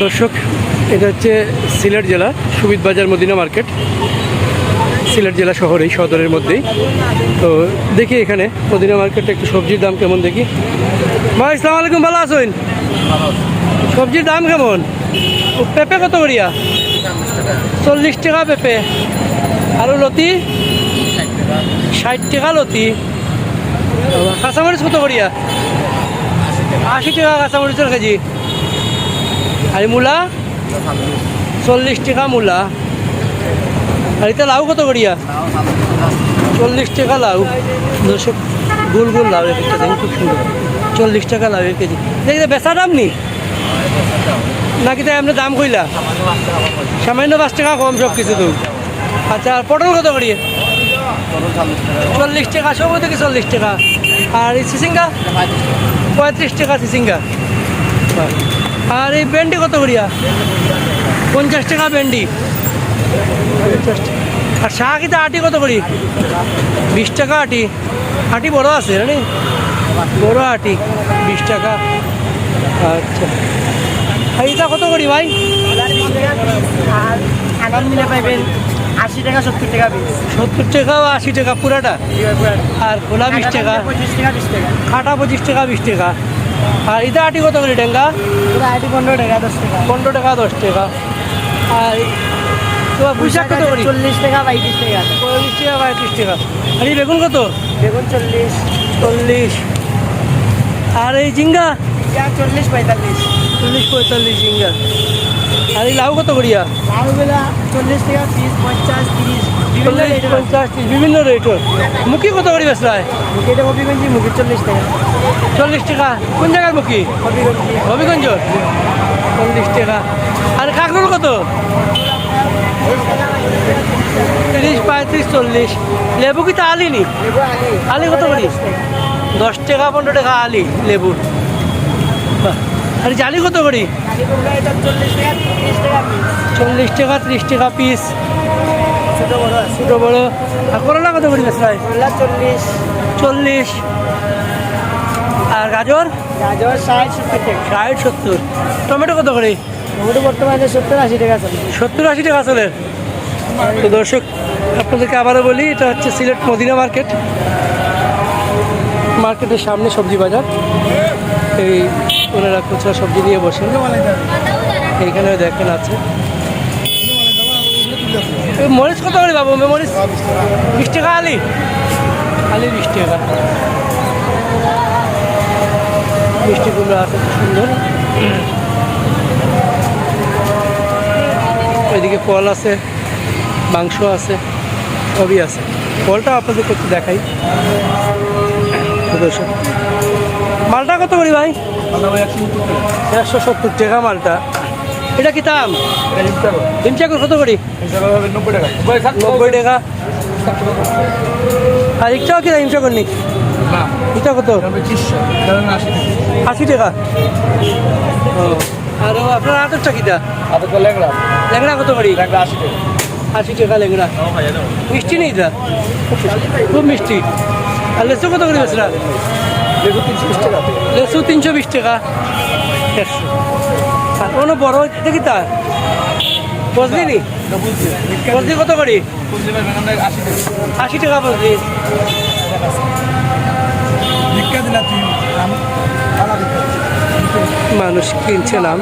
দর্শক, এটা হচ্ছে সিলেট জেলা সুবিদ বাজার মদিনা মার্কেট। সিলেট জেলা শহরেই সদরের মধ্যেই। তো দেখি এখানে, মদিনা মার্কেটে একটু সবজির দাম কেমন দেখি। ভাই ইসলাম আলাইকুম, ভালো আছেন? সবজির দাম কেমন? পেঁপে কত করিয়া? চল্লিশ টাকা পেঁপে। আলু লতি? ষাট টাকা লতি। কাঁচামরিচ কত করিয়া? আশি টাকা কাঁচামরিচের কেজি। আর মূলা? চল্লিশ টাকা মূলা। আর এটা লাউ কত করিয়া? চল্লিশ টাকা লাউ। গোল গোল লাউ খুব সুন্দর। চল্লিশ টাকা লাউ এক কেজি দেখি বেচা দাম নি? নাকি তাই আপনার দাম কইলা? সামান্য পাঁচ টাকা কম সব কিছু তো। আচ্ছা আর পটল কত করিয়ে? চল্লিশ টাকা, সব থেকে চল্লিশ টাকা। আর সিসিঙ্গা? পঁয়ত্রিশ টাকা সিসিঙ্গা। আর এই ভেন্ডি কত করিয়া? পঞ্চাশ টাকা ভেন্ডি। পঞ্চাশ টাকা। আর শাক এটা আটি কত করি? বিশ টাকা আটি। আটি বড় আছে জানি? বড় আটি বিশ টাকা। আচ্ছা। এটা কত করি ভাই? আর মিলে পাইবেন আশি টাকা সত্তর টাকা সত্তর টাকা আশি টাকা পুরাটা? আর খোলা বিশ টাকা। খাটা পঁচিশ টাকা বিশ টাকা। আর এটা আটি কত করি ডেঙ্গা পুরো আইটি পনেরো টাকা দশ টাকা। পনেরো টাকা দশ টাকা। আর তোমার পুঁইশাক কত করি? চল্লিশ টাকা পঁয়ত্রিশ টাকা। পঁয়ত্রিশ টাকা পঁয়ত্রিশ টাকা। আর এই বেগুন কত? বেগুন চল্লিশ। চল্লিশ। আর এই পেঁয়াজ চল্লিশ পঁয়তাল্লিশ। চল্লিশ পঁয়তাল্লিশ ঝিঙ্গা। আর এই লাউ কত করিয়া? লাউগুলা চল্লিশ টাকা পিস পঞ্চাশ তিরিশ। বিভিন্ন চল্লিশ পঞ্চাশ ত্রিশ, বিভিন্ন রেটর মুখি কত করি বেসরায় মুখিটা হবিগঞ্জি মুখি চল্লিশ টাকা। চল্লিশ টাকা। কোন জায়গার মুখি? হবিগঞ্জি। চল্লিশ টাকা। আর কাকরোল কত? তিরিশ পঁয়ত্রিশ চল্লিশ। লেবু কি তা আলি নি? আলি। কত করি? দশ টাকা। পনেরো টাকা আলি লেবু। বাহ। আর জালি কত করি? চল্লিশ টাকা তিরিশ টাকা পিস ছোটো বড় আছে। ছোটো বড়ো। আর করলা কত করি চল্লিশ। চল্লিশ। আর গাজর? গাজর ষাট সত্তর। ষাট সত্তর। টমেটো কত করে? টমেটো বর্তমানে সত্তর আশি টাকা চলে সত্তর আশি টাকা চলে তো দর্শক আপনাদেরকে আবারও বলি এটা হচ্ছে সিলেট মদিনা মার্কেট। মার্কেটের সামনে সবজি বাজার। এই ওনারা খুচরা সবজি নিয়ে বসেন। এইখানে দেখেন আছে। মরিচ কত করে বাবু? মরিচ? বিশ টাকা আলি। আলি বিশ টাকা। মিষ্টি কুমড়া আছে সুন্দর। ওইদিকে ফল আছে মাংস আছে সবই আছে। ফলটা আপনাদেরকে একটু দেখাই। মালটা কত করি ভাই? একশো সত্তর টাকা। মালটা। এটা কি দাম? হিমচাকর কত করি? নব্বই টাকা। আর ইচ্ছাও কি হিমচাকর নি এটা কত? আশি টাকা। ও আর ও আপনার আদরটা কিটা? ল্যাংড়া। কত করি? আশি টাকা। ল্যাংড়া। মিষ্টি নেই এটা? খুব মিষ্টি। আর লেসু কত করে বেসরা লেসু তিনশো বিশ টাকা। একশো আর কোনো বড় দেখি তা বসলি নি? বসলি কত করি? আশি টাকা। বসলি মানুষ কিনছিলাম।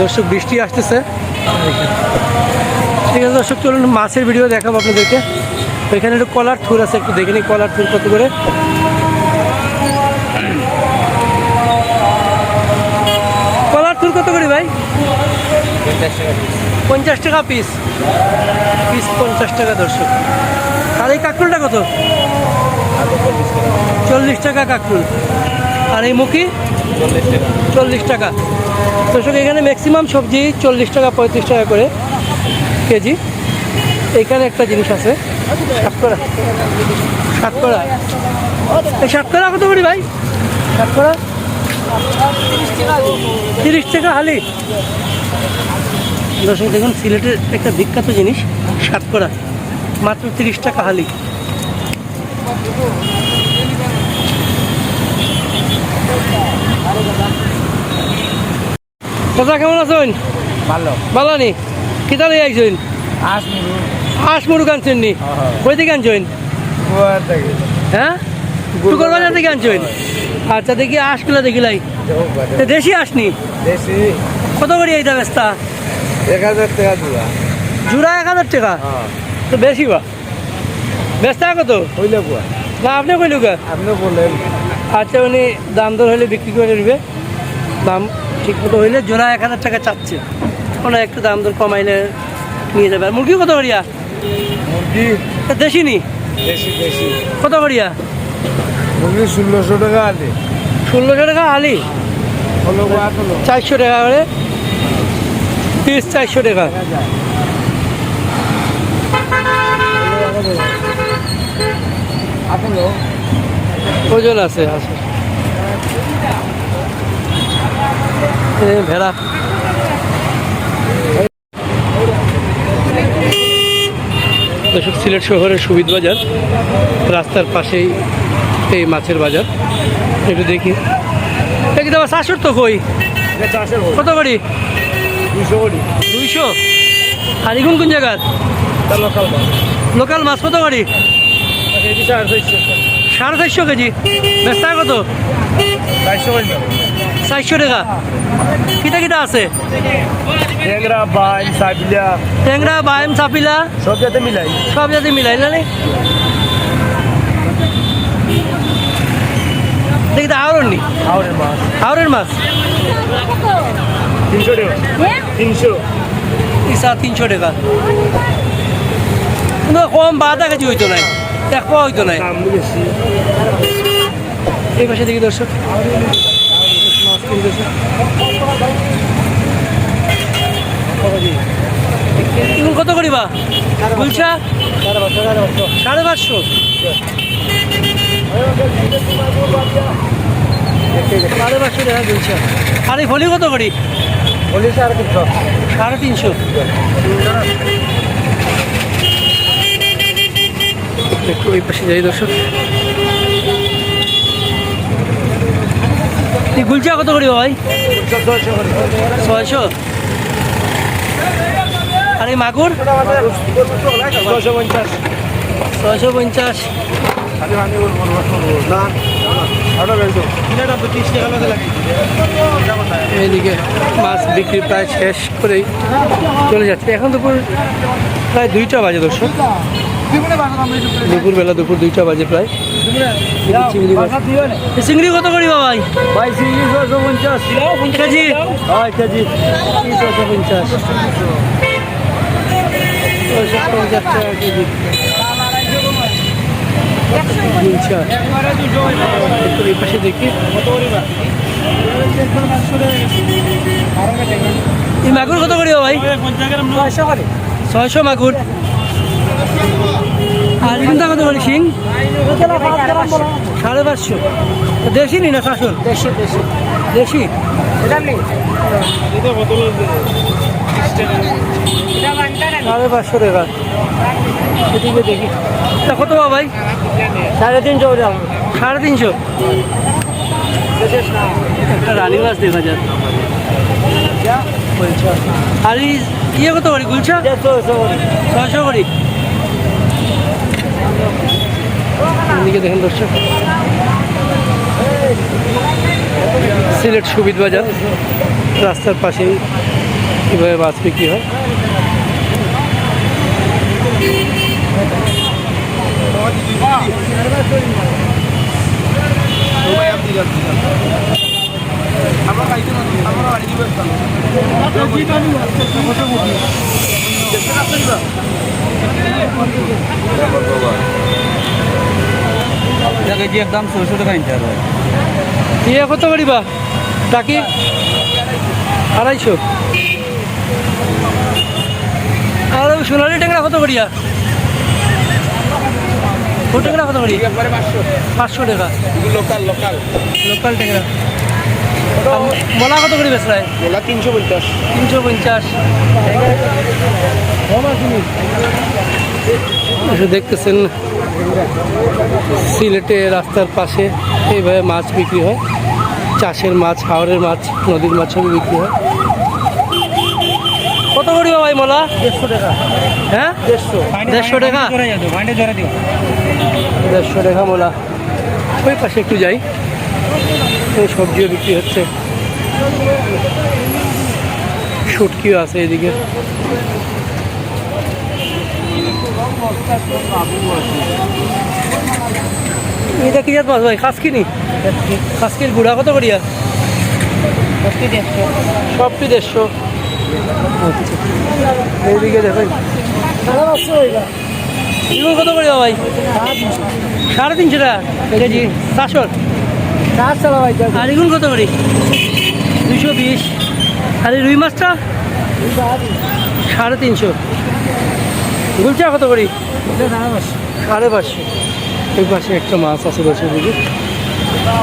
দর্শক, বৃষ্টি আসতেছে। ঠিক আছে দর্শক, চলুন মাছের ভিডিও দেখাবো আপনাদেরকে। এখানে একটু কলার থুর আছে, একটু দেখে নিই কলার থুর কত করে। কলার থুর কত করে ভাই? পঞ্চাশ টাকা পিস পিস পঞ্চাশ টাকা দর্শক। আর এই কাকরুলটা কত? চল্লিশ টাকা কাকরুল। আর এই মুখি? চল্লিশ টাকা। দর্শক, এখানে ম্যাক্সিমাম সবজি চল্লিশ টাকা, পঁয়ত্রিশ টাকা করে কেজি। এখানে একটা জিনিস আছে সাতকরা সাতকরা এই সাতকরা কত করি ভাই? সাতকরা তিরিশ টাকা হালি। দর্শক, দেখুন, সিলেটের একটা বিখ্যাত জিনিস সাতকরা মাত্র তিরিশ টাকা হালি। চাচা কেমন আছেন? ভালো। ভালো নি? কিতা লই আইছেন? আসবি হাঁস নি? কই থেকে আনছেন? হ্যাঁ? টুকর বাজার থেকে আনছেন? আচ্ছা দেখি হাঁসগুলো দেখিলাই দেশি আসনি দেশি। কত করে এইটা বেস্তা এক হাজার টাকা দিবা জোড়া এক হাজার টাকা? তো বেশি বা? বেস্তা কত? না আপনি কইলু কা আপনি বললেন। আচ্ছা উনি দাম দর হলে বিক্রি করে দিবে। দাম ঠিক মতো হইলে জোড়া এক হাজার টাকা চাচ্ছে। ওনা একটু দাম দর কমাইলে নিয়ে যাবে। আর মুরগি কত করিয়া? মুরগি? দেশি নি কত করিয়া? মুরগি ষোলোশো টাকা আলি। ষোলোশো টাকা আলি? চারশো টাকা করে? পিস চারশো টাকা। আপনি ওজন আছে? ভেড়া। দর্শক সিলেট শহরের সুবিধ বাজার রাস্তার পাশেই এই মাছের বাজার। একটু দেখি। দেখি তোমার শাশুর তো কই? কত কোটি দুইশো আর কোন কোন জায়গার? লোকাল মাছ কত চারশো সাড়ে চারশো কেজি। বেস্তা কত? চারশো টাকা। কিটা কিটা আছে? ট্যাংরা সাবিলা। ট্যাংরা বাইম চাপিলা সব যাতে মিলাই। সব জাতি মিলাই না দেখি তো নি? মাছ। আওরের মাছ? তিনশো টাকা। তিনশো। ইসা তিনশো টাকা। কিন্তু কম বাদা কেজি হইতো নাই। এক পাওয়া হইতো বেশি। এই পাশে দেখি দর্শক। কত করিবা? বলছা সাড়ে পাঁচশো সাড়ে পাঁচশো। টাকা বলছা আর এই ফলি কত করি? ভলি স্যার তিনশো। সাড়ে তিনশো। একটু ওই পাশে যাই দর্শক। এই গুলচা কত করি ভাই? ছয়শো। আর এই মাগুর? ছশো পঞ্চাশ ছয়শো পঞ্চাশ। তো এইদিকে মাছ বিক্রি প্রায় শেষ করেই চলে যাচ্ছে। এখন দুপুর প্রায় দুইটা বাজে দর্শক। দুপুরবেলা দুপুর দুইটা বাজে প্রায়। চিংড়ি কত করি ভাই? ভাই চিংড়ি ছশো পঞ্চাশ। কেজি? হয় কেজি। ছশো পঞ্চাশ। ছয়শো পঞ্চাশ টাকা কেজি। এই পাশে দেখি। এই মাগুর কত করি ভাই? ছয়শো মাগুর। আর ইনটা কত করি শিং। সাড়ে পাঁচশো। দেশি নি না শাসন? দেশি দেশি। দেশি? সাড়ে পাঁচশো টাকা। এদিকে দেখি। তা কত বা ভাই? সাড়ে তিনশো সাড়ে তিনশো? একটা রানী মাছ দেখা যায় বলছো আর ইয়ে কত করি? গুলছা ছয়শো করি। এদিকে দেখেন দর্শক। সিলেট সুবিধ বাজার রাস্তার পাশেই কীভাবে মাছ বিক্রি হয়। কেজি একদম ছশো টাকা নিতে হবে ইয়ে কত করিবা টাকি? আড়াইশো? আর ওই সোনালি ট্যাংরা কত করিয়া? ও ট্যাংরা কত করি পাঁচশো পাঁচশো টাকা। লোকাল লোকাল লোকাল ট্যাংরা। আর কত করি বেসরায় তিনশো পঞ্চাশ। তিনশো পঞ্চাশ দেখতেছেন সিলেটে রাস্তার পাশে এইভাবে মাছ বিক্রি হয়। চাষের মাছ হাওড়ের মাছ নদীর মাছ সবই বিক্রি হয়। কত করিবা ভাই মোলা? দেড়শো টাকা। হ্যাঁ? দেড়শো। দেড়শো টাকা? দেড়শো টাকা মোলা। ওই পাশে একটু যাই। এই সবজিও বিক্রি হচ্ছে। শুটকিও আছে এদিকে। এটা কি জাত মাছ ভাই? খাসকি নি খাসকির গুড়া কত করিয়া? সবটি দেড়শো। এইদিকে দেখেন। কত করিয়া ভাই? সাড়ে তিনশো টাকা কেজি। চারশো ভাই আর এগুলো কত করি? দুশো বিশ। আর রুই মাছটা? সাড়ে তিনশো। গুলচা কত করি? সাড়ে পাঁচশো। এই পাশে একটা মাছ আছে দশের দিকে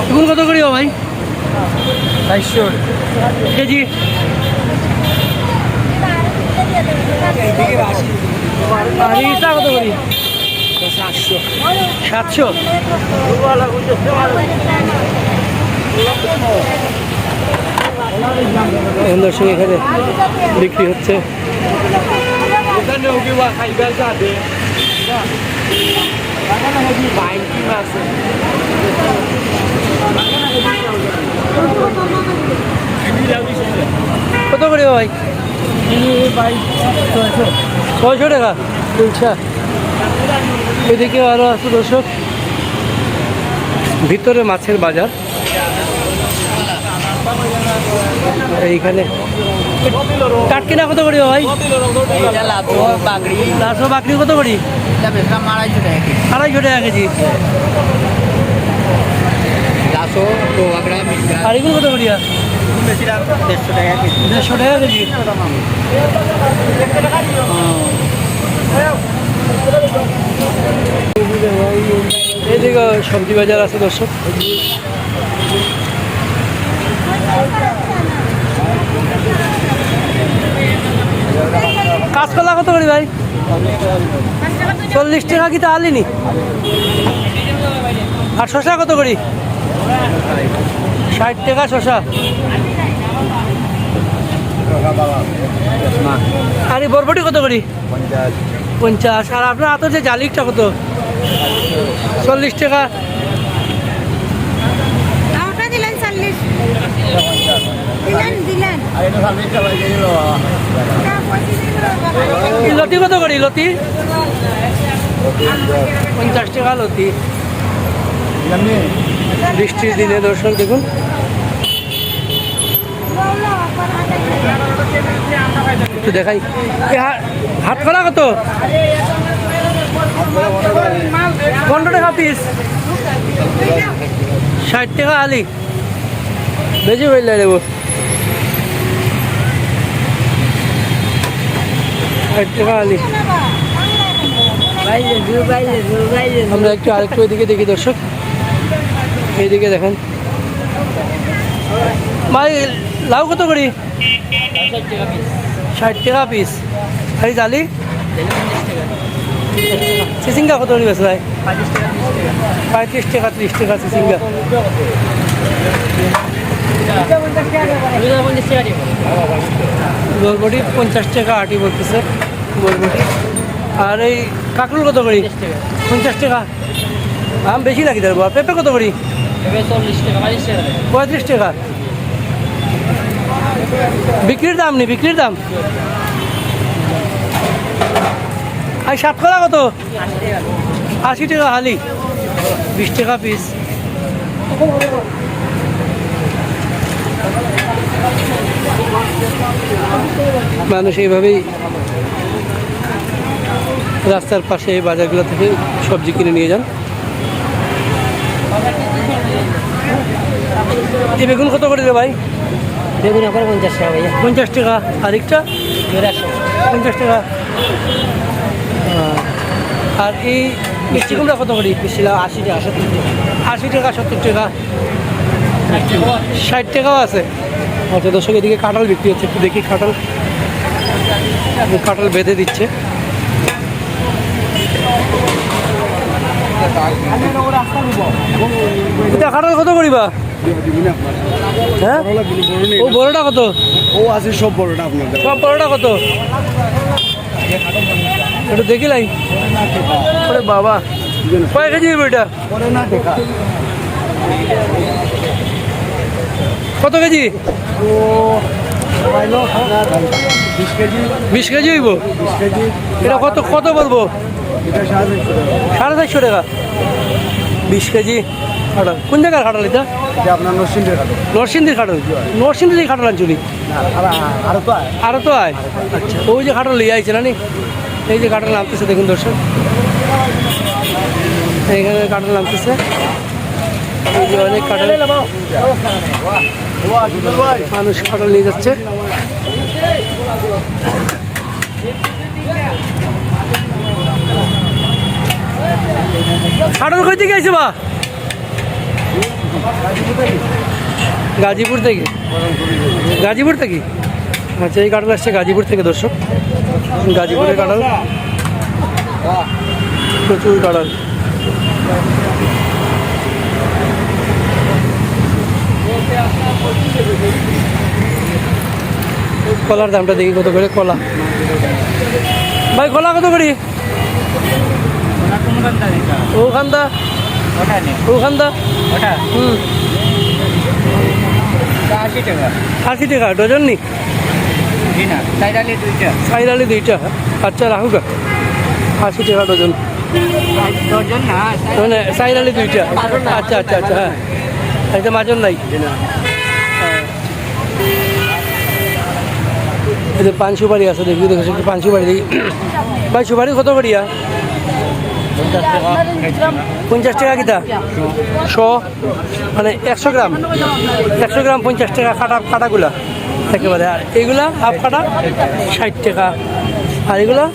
এগুলো কত করি ভাই? চারশো কেজি? কত করি? সাতশো। এখন দর্শক এখানে বিক্রি হচ্ছে। কত করে ভাই? ছয়শো টাকা। কুলছা এদিকে আরও আছে দর্শক। ভিতরে মাছের বাজার। এইখানে। কাটকিনা কত করি ভাই? লাশো বাকরি কত করি? বেচলাম আড়াইশো টাকা কেজি। আড়াইশো টাকা কেজি। লাশো মিশরা আর এগুলো কত করিয়া? বেশি দাম দেড়শো টাকা কেজি। দেড়শো টাকা কেজি? এইদিকে সবজি বাজার আছে দর্শক। কাঁচকলা কত করি ভাই? চল্লিশ টাকা কি তা আলিনি? আর শশা কত করি? ষাট টাকা শশা আর এই বরবটি কত করি? পঞ্চাশ। আর আপনার হাতের যে জালিকটা কত? চল্লিশ টাকা। লতি কত করি লতি? পঞ্চাশ টাকা লতি। বৃষ্টির দিনে দর্শক দেখুন। একটু দেখাই। হাত করা কত? পনেরো টাকা পিস ষাট টাকা আলি। বেশি বললে দেবো ষাট টাকা আলি আমরা একটু আরেকটু এদিকে দেখি দর্শক। এইদিকে দেখেন। ভাই, লাউ কত করি? ষাট টাকা পিস আর জালি? সিসিঙ্গা কত করি বেশ ভাই? পঁয়ত্রিশ টাকা, ত্রিশ টাকা সিসিঙ্গা। বরবটি পঞ্চাশ টাকা আটি বলতেছে। বরবটি আর এই কাঁকড়ুল কত করি? পঞ্চাশ টাকা। আম বেশি লাগি দেবো আর পেঁপে কত করি? পঁয়ত্রিশ টাকা। বিক্রির দাম নেই বিক্রির দাম? আর সাতকলা কত? আশি টাকা হালি। বিশ টাকা পিস। মানুষ এইভাবেই রাস্তার পাশে এই বাজারগুলো থেকে সবজি কিনে নিয়ে যান। এই বেগুন কত করে ভাই? বেগুন এখন পঞ্চাশ টাকা ভাইয়া। পঞ্চাশ টাকা। আরেকটা? পঞ্চাশ টাকা। আর এই মিষ্টি কুমড়া কত করি? ছিল আশি টাকা সত্তর টাকা। আশি টাকা সত্তর টাকা। ষাট টাকাও আছে। আচ্ছা দর্শক এদিকে কাঁঠাল বিক্রি হচ্ছে। একটু দেখি কাঁঠাল। কাঁঠাল বেঁধে দিচ্ছে। এটা কাঁঠাল কত করিবা? হ্যাঁ? ও বড়টা কত? ও আছে সব বড়টা আপনাদের। সব বড়টা কত? একটু দেখি লাই। আরে বাবা। কয় কেজি এটা? কত কেজি? ও বিশ কেজি হইব? এটা কত কত বলব? এটা সাড়ে চারশো টাকা। বিশ কেজি? কাঁঠাল কোন জায়গার কাঁঠাল এটা? আপনার নরসিংদীর কাঁঠাল নরসিংদী থেকে কাঁঠাল আনছুনি আর তো আয়। আরও তো আয়। আচ্ছা। ওই যে কাঁঠাল লিয়ে আইছে না এই যে কাঁঠাল নামতেছে দেখুন দর্শক। এইখানে কাঁঠাল নামতেছে। এই যে অনেক ভাই মানুষ কাঁঠাল নিয়ে যাচ্ছে। কাঁঠাল কই থেকে আইছে বা? গাজীপুর থেকে? গাজীপুর থেকে? আচ্ছা এই কাঁঠাল আসছে গাজীপুর থেকে, দর্শক। গাজীপুরের কাঁঠাল। প্রচুর কাঁঠাল। কলার দামটা দেখি কত করে, কলা। ভাই, কলা কত করি? ওখানটা ওখানটা হুম। আশি টাকা। ডজন নি? জি না সাইডালি দুইটা। আচ্ছা রাখুকা। আশি টাকা ডজন। মানে সাইডালি দুইটা। আচ্ছা আচ্ছা আচ্ছা হ্যাঁ। এটা মাজন নাই। এই যে পান সুপারি আছে দেখি দেখেছি পান সুপারি দেখি ভাই সুপারি কত করিয়া পঞ্চাশ টাকা কিতা? শ? মানে একশো গ্রাম। একশো গ্রাম পঞ্চাশ টাকা কাটা, কাটাগুলা, একেবারে। আর এগুলা হাফ কাটা, ষাট টাকা। আর এগুলা?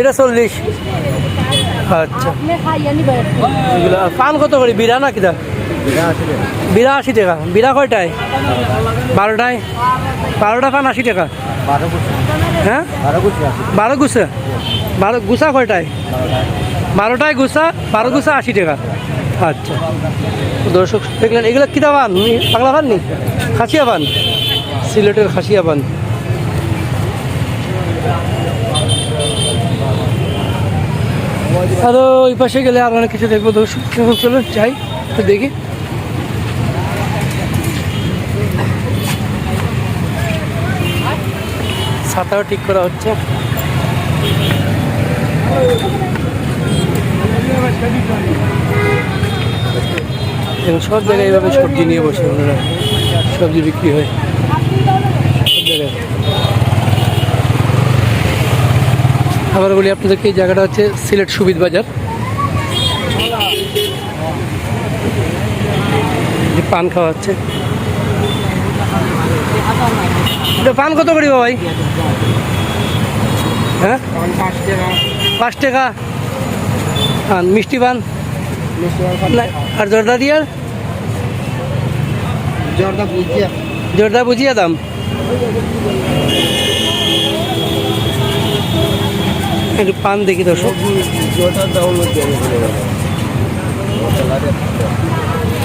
এটা চল্লিশ। আচ্ছা। এগুলা পান কত করি? বিড়া না কিতা? বিড়া আশি টাকা। বিড়া কয়টায়? বারোটায়? বারোটা পান আশি টাকা? হ্যাঁ? বারো গুছা। বারো গুছা কয়টায়? বারোটায় গুছা, বারো গুছা আশি টাকা। আচ্ছা। দর্শক, দেখলেন, এগুলো কিতা পান নি? বাংলা পান নি? খাসিয়া পান সিলেটের খাসিয়া পান আরও ওই পাশে গেলে আর অনেক কিছু দেখব, দর্শক। চলো যাই, একটু দেখি। ছাতাও ঠিক করা হচ্ছে। এবং সব জায়গায় এইভাবে সবজি নিয়ে বসে ওনারা। সবজি বিক্রি হয়। সব জায়গায়। আবার বলি, আপনাদেরকে এই জায়গাটা হচ্ছে সিলেট সুবিদ বাজার। পান খাওয়া হচ্ছে। পান কত করিব ভাই? হ্যাঁ? পাঁচ টাকা। পান মিষ্টি পান? আর জর্দা দিয়ার জর্দা বুঝিয়া জর্দা বুঝিয়া দাম? একটু পান দেখি তো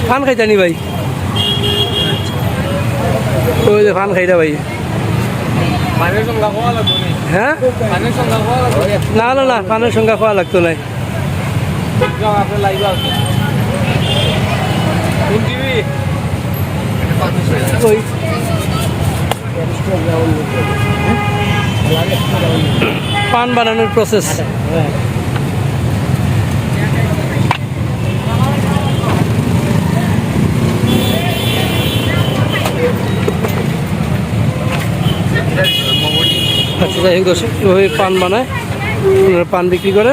পান খাইতানি ভাই? ওই যে পান খাইতা ভাই পানের সঙ্গে খাওয়া লাগবে হ্যাঁ না? না? না পানের সংখ্যা খাওয়া লাগতো নাই। পান বানানোর প্রসেস আচ্ছা যাই হোক দর্শক এভাবে পান বানায় ওনারা পান বিক্রি করে।